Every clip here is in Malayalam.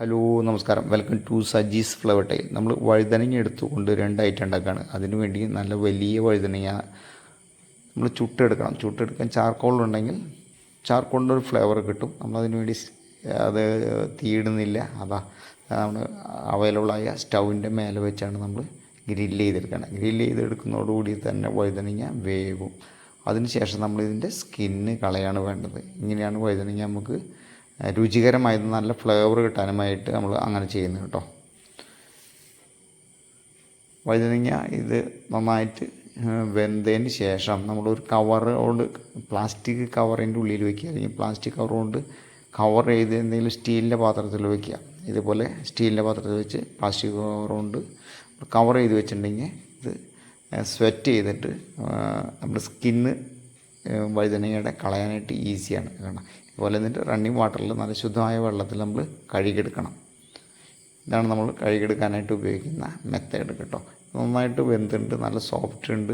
ഹലോ നമസ്കാരം. Welcome to Saji's flower tile നമ്മൾ വഴുതനങ്ങ എടുത്തുകൊണ്ട് രണ്ട് ഐറ്റം ഉണ്ടാക്കുകയാണ് അതിനുവേണ്ടി നല്ല വലിയ വഴുതനങ്ങ നമ്മൾ ചുട്ടെടുക്കണം. ചുട്ടെടുക്കാൻ ചാർക്കോൾ ഉണ്ടെങ്കിൽ ചാർക്കോളിന്റെ ഒരു ഫ്ലേവർ കിട്ടും. നമ്മളതിന് വേണ്ടി സ് അത് തീയിടുന്നില്ല. അതാ നമ്മൾ അവൈലബിൾ ആയ സ്റ്റൗവിന്റെ മേലെ വെച്ചാണ് നമ്മൾ ഗ്രില്ല് ചെയ്തെടുക്കണം. ഗ്രില്ല് ചെയ്തെടുക്കുന്നതോടുകൂടി തന്നെ വഴുതനങ്ങ വേവും. അതിനുശേഷം നമ്മൾ ഇതിന്റെ സ്കിന്ന് കളയാണ് വേണ്ടത്. ഇങ്ങനെയാണ് വഴുതനങ്ങ നമുക്ക് രുചികരമായത് നല്ല ഫ്ലേവർ കിട്ടാനുമായിട്ട് നമ്മൾ അങ്ങനെ ചെയ്യുന്നത് കേട്ടോ. വഴുതനങ്ങ ഇത് നന്നായിട്ട് വെന്തതിന് ശേഷം നമ്മളൊരു കവറോട് പ്ലാസ്റ്റിക് കവറിന്റെ ഉള്ളിൽ വയ്ക്കുക അല്ലെങ്കിൽ പ്ലാസ്റ്റിക് കവർ കൊണ്ട് കവർ ചെയ്ത് എന്തെങ്കിലും സ്റ്റീലിന്റെ പാത്രത്തിൽ വയ്ക്കുക ഇതുപോലെ സ്റ്റീലിന്റെ പാത്രത്തിൽ വെച്ച് പ്ലാസ്റ്റിക് കവർ കൊണ്ട് കവർ ചെയ്ത് വെച്ചിട്ടുണ്ടെങ്കിൽ ഇത് സ്വെറ്റ് ചെയ്തിട്ട് നമ്മുടെ സ്കിന്ന് വഴുതനങ്ങയുടെ കളയാനായിട്ട് ഈസിയാണ് കാരണം ഇതുപോലെ എന്നിട്ട് റണ്ണിങ് വാട്ടറിൽ നല്ല ശുദ്ധമായ വെള്ളത്തിൽ നമ്മൾ കഴുകിയെടുക്കണം. ഇതാണ് നമ്മൾ കഴുകിയെടുക്കാനായിട്ട് ഉപയോഗിക്കുന്ന മെത്തേഡ് കേട്ടോ. നന്നായിട്ട് വെന്തുണ്ട് നല്ല സോഫ്റ്റ് ഉണ്ട്.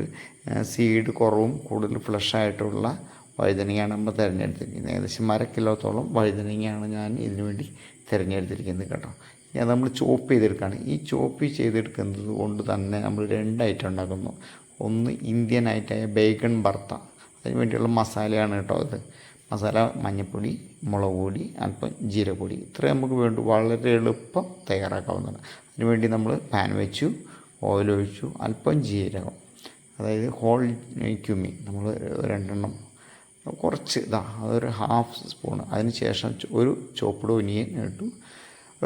സീഡ് കുറവും കൂടുതൽ ഫ്ലഷ് ആയിട്ടുള്ള വഴുതനങ്ങയാണ് നമ്മൾ തിരഞ്ഞെടുത്തിരിക്കുന്നത്. ഏകദേശം അര കിലോത്തോളം വഴുതനങ്ങയാണ് ഞാൻ ഇതിനു വേണ്ടി തിരഞ്ഞെടുത്തിരിക്കുന്നത് കേട്ടോ. ഞാൻ നമ്മൾ ചോപ്പ് ചെയ്തെടുക്കുകയാണ്. ഈ ചോപ്പ് ചെയ്തെടുക്കുന്നത് കൊണ്ട് തന്നെ നമ്മൾ രണ്ടായിട്ട് ഉണ്ടാക്കുന്നു. ഒന്ന് ഇന്ത്യൻ ഐറ്റായ ബേക്കൺ ഭർത്ത അതിന് വേണ്ടിയുള്ള മസാലയാണ് കേട്ടോ ഇത് മസാല മഞ്ഞൾപ്പൊടി മുളക് പൊടി അല്പം ജീരപ്പൊടി ഇത്രയും നമുക്ക് വേണ്ടി. വളരെ എളുപ്പം തയ്യാറാക്കാവുന്നതാണ്. അതിനുവേണ്ടി നമ്മൾ പാൻ വെച്ചു ഓയിൽ ഒഴിച്ചു അല്പം ജീരകം. അതായത് ഹോൾ ക്യുമി നമ്മൾ രണ്ടെണ്ണം കുറച്ച് ഇതാ അതൊരു ഹാഫ് സ്പൂൺ അതിന് ശേഷം ഒരു ചോപ്പിഡ് ഒനിയൻ ഇട്ടു.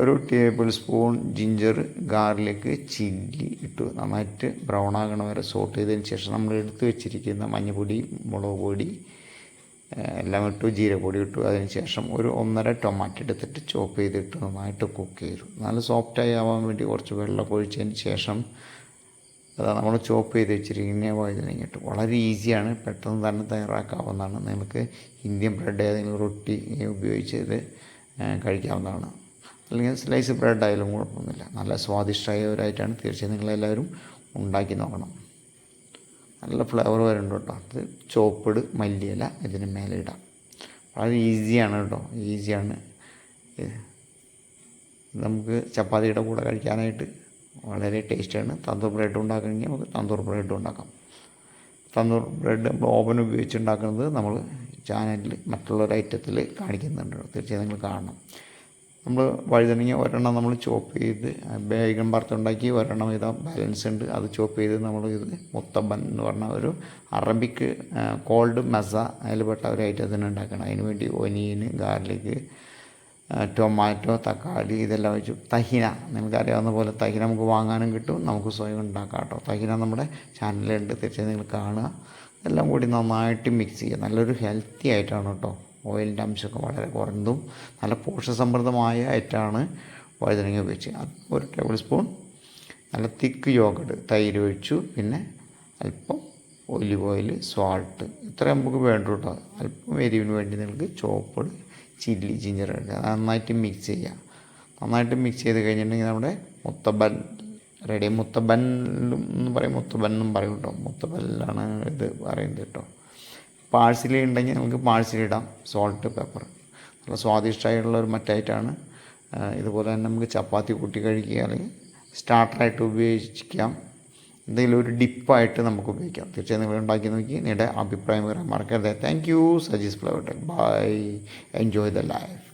ഒരു tablespoon ginger garlic chilli ഇട്ടു. നന്നായിട്ട് ബ്രൗൺ ആകണ വരെ സോട്ട് ചെയ്തതിന് ശേഷം നമ്മൾ എടുത്തു വെച്ചിരിക്കുന്ന മഞ്ഞൾപ്പൊടി മുളക് പൊടി എല്ലാം ഇട്ടു ജീരപ്പൊടി ഇട്ടു. അതിന് ശേഷം ഒരു ഒന്നര ടൊമാറ്റോ എടുത്തിട്ട് ചോപ്പ് ചെയ്തിട്ട് നന്നായിട്ട് കുക്ക് ചെയ്തു. നല്ല സോഫ്റ്റായി ആവാൻ വേണ്ടി കുറച്ച് വെള്ളം ഒഴിച്ചതിന് ശേഷം അതാണ് നമ്മൾ ചോപ്പ് ചെയ്ത് വെച്ചിരിക്കുന്ന വഴുതനങ്ങ വളരെ ഈസിയാണ് പെട്ടെന്ന് തന്നെ തയ്യാറാക്കാവുന്നതാണ്. നിങ്ങൾക്ക് ഇന്ത്യൻ ബ്രെഡ് ഏതെങ്കിലും റൊട്ടി ഉപയോഗിച്ച് ഇത് കഴിക്കാവുന്നതാണ്. അല്ലെങ്കിൽ സ്ലൈസ് ബ്രെഡ് ആയാലും കുഴപ്പമൊന്നുമില്ല. നല്ല സ്വാദിഷ്ടമായവരായിട്ടാണ് തീർച്ചയായും നിങ്ങളെല്ലാവരും ഉണ്ടാക്കി നോക്കണം. നല്ല ഫ്ലേവർ വരുന്നുണ്ട് കേട്ടോ. അത് ചോപ്പിട് മല്ലിയില ഇതിന് മേലെ ഇടാം. വളരെ ഈസിയാണ് കേട്ടോ. ഈസിയാണ് നമുക്ക് ചപ്പാത്തിയുടെ കൂടെ കഴിക്കാനായിട്ട് വളരെ ടേസ്റ്റാണ് തന്തൂർ ബ്രെഡ് ഉണ്ടാക്കണമെങ്കിൽ നമുക്ക് തന്തൂർ ബ്രെഡ് ഉണ്ടാക്കാം. തന്തൂർ ബ്രെഡ് നമ്മൾ ഓവൻ ഉപയോഗിച്ച് ഉണ്ടാക്കുന്നത് നമ്മൾ ചാനലിൽ മറ്റുള്ളൊരു ഐറ്റത്തിൽ കാണിക്കുന്നുണ്ട് തീർച്ചയായും നിങ്ങൾ കാണണം. നമ്മൾ വഴുതനങ്ങ ഒരെണ്ണം നമ്മൾ ചോപ്പ് ചെയ്ത് ബേഗൻ വറുത്തുണ്ടാക്കി ഒരെണ്ണം ഇതാ ബാലൻസ് ഉണ്ട്. അത് ചോപ്പ് ചെയ്ത് നമ്മൾ ഇത് മുത്തബൻ എന്ന് പറഞ്ഞ ഒരു അറബിക്ക് കോൾഡ് മസ അതിൽപ്പെട്ട ഒരു ഐറ്റത്തിന് ഉണ്ടാക്കണം. അതിന് വേണ്ടി ഒനിയൻ ഗാർലിക് ടൊമാറ്റോ തക്കാളി ഇതെല്ലാം വെച്ചു. തഹിന നിങ്ങൾക്കറിയാവുന്ന പോലെ തഹിന നമുക്ക് വാങ്ങാനും കിട്ടും. നമുക്ക് സ്വയം ഉണ്ടാക്കാം കേട്ടോ. തഹിന നമ്മുടെ ചാനലിലുണ്ട് തീർച്ചയായും നിങ്ങൾ കാണുക. എല്ലാം കൂടി നന്നായിട്ട് മിക്സ് ചെയ്യുക. നല്ലൊരു ഹെൽത്തി ആയിട്ടാണ് കേട്ടോ. ഓയിലിന്റെ അംശമൊക്കെ വളരെ കുറഞ്ഞതും നല്ല പോഷകസമൃദ്ധമായ ആയിട്ടാണ് വഴുതനങ്ങ ഉപയോഗിച്ച് അത് ഒരു ടേബിൾ സ്പൂൺ നല്ല തിക്ക് യോഗട്ട് തൈര് ഒഴിച്ചു പിന്നെ അല്പം ഒലിവ് ഓയിൽ സോൾട്ട് ഇത്ര നമുക്ക് വേണ്ട കേട്ടോ അല്പം എരിവിന് വേണ്ടി നിങ്ങൾക്ക് ചോപ്പ് ചില്ലി ജിഞ്ചർ എടുക്കുക നന്നായിട്ട് മിക്സ് ചെയ്യുക. നന്നായിട്ട് മിക്സ് ചെയ്ത് കഴിഞ്ഞിട്ടുണ്ടെങ്കിൽ നമ്മുടെ മുത്തബൻ റെഡി മുത്തബൻ എന്ന് പറയും മുത്തബൻ എന്നും പറയും കേട്ടോ മുത്തബല്ലാണ് ഇത് പറയുന്നത് കേട്ടോ പാഴ്സലി ഉണ്ടെങ്കിൽ നമുക്ക് പാഴ്സലി ഇടാം. സോൾട്ട് പെപ്പർ നല്ല സ്വാദിഷ്ടമായിട്ടുള്ള ഒരു മറ്റായിട്ടാണ്. ഇതുപോലെ തന്നെ നമുക്ക് ചപ്പാത്തി കൂട്ടി കഴിക്കുക അല്ലെങ്കിൽ സ്റ്റാർട്ടറായിട്ട് ഉപയോഗിക്കാം. എന്തെങ്കിലും ഒരു ഡിപ്പായിട്ട് നമുക്ക് ഉപയോഗിക്കാം. തീർച്ചയായും നിങ്ങൾ ഉണ്ടാക്കി നോക്കി. നിങ്ങളുടെ അഭിപ്രായം പറയാൻ മറക്കരുത്. Thank you Saji's flower bye enjoy the life